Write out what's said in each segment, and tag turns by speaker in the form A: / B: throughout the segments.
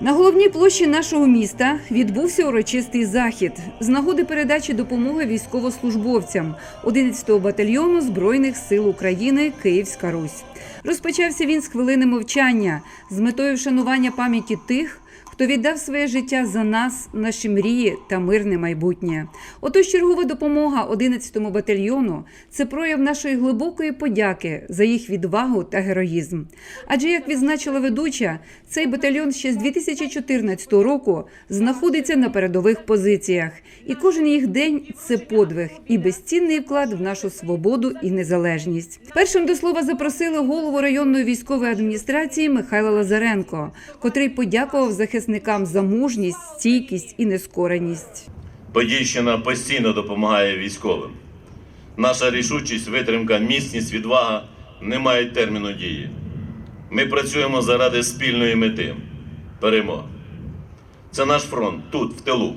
A: На головній площі нашого міста відбувся урочистий захід з нагоди передачі допомоги військовослужбовцям 11-го батальйону Збройних сил України Київська Русь. Розпочався він з хвилини мовчання з метою вшанування пам'яті тих, хто віддав своє життя за нас, наші мрії та мирне майбутнє. Отож, чергова допомога 11-му батальйону це прояв нашої глибокої подяки за їх відвагу та героїзм. Адже, як відзначила ведуча, цей батальйон ще з 2014 року знаходиться на передових позиціях, і кожен їх день це подвиг і безцінний вклад в нашу свободу і незалежність. Першим до слова запросили голову районної військової адміністрації Михайла Лазаренко, котрий подякував захисникам за мужність, стійкість і нескореність.
B: Подільщина постійно допомагає військовим. Наша рішучість, витримка, міцність, відвага не мають терміну дії. Ми працюємо заради спільної мети перемоги. Це наш фронт тут, в тилу.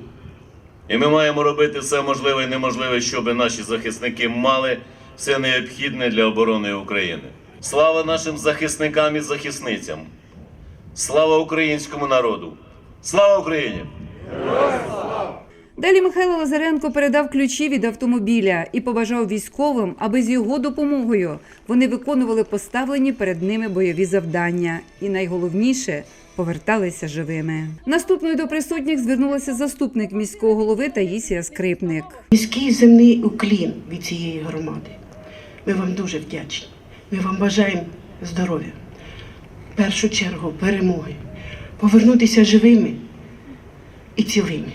B: І ми маємо робити все можливе і неможливе, щоб наші захисники мали все необхідне для оборони України. Слава нашим захисникам і захисницям! Слава українському народу! Слава Україні!
A: Далі Михайло Лазаренко передав ключі від автомобіля і побажав військовим, аби з його допомогою вони виконували поставлені перед ними бойові завдання. І найголовніше поверталися живими. Наступною до присутніх звернулася заступник міського голови Таїсія Скрипник.
C: Низький земний уклін від цієї громади. Ми вам дуже вдячні. Ми вам бажаємо здоров'я, в першу чергу перемоги, повернутися живими і цілими.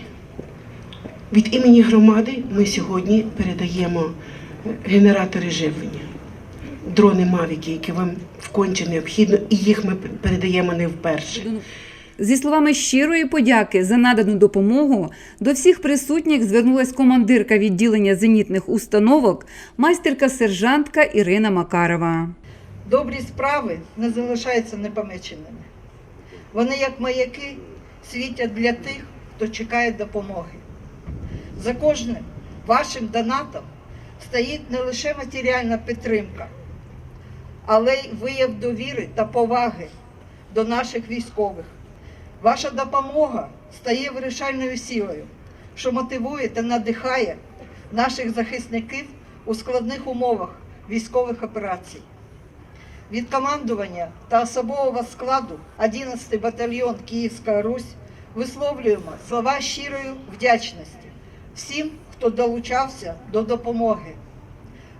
C: Від імені громади ми сьогодні передаємо генератори живлення, дрони Мавіки, які вам вконче необхідно, і їх ми передаємо не вперше.
A: Зі словами щирої подяки за надану допомогу до всіх присутніх звернулась командирка відділення зенітних установок, майстерка сержантка Ірина Макарова.
D: Добрі справи не залишаються непомеченими. Вони, як маяки, світять для тих, хто чекає допомоги. За кожним вашим донатом стоїть не лише матеріальна підтримка, але й вияв довіри та поваги до наших військових. Ваша допомога стає вирішальною силою, що мотивує та надихає наших захисників у складних умовах військових операцій. Від командування та особового складу 11 батальйон Київська Русь висловлюємо слова щирої вдячності всім, хто долучався до допомоги,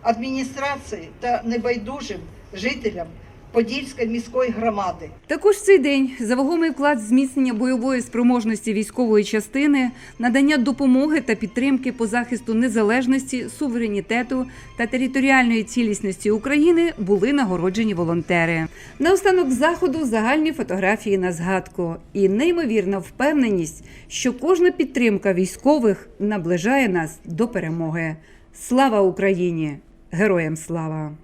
D: адміністрації та небайдужим жителям Подільської міської громади.
A: Також цей день за вагомий вклад зміцнення бойової спроможності військової частини, надання допомоги та підтримки по захисту незалежності, суверенітету та територіальної цілісності України були нагороджені волонтери. Наостанок заходу загальні фотографії на згадку і неймовірна впевненість, що кожна підтримка військових наближає нас до перемоги. Слава Україні! Героям слава!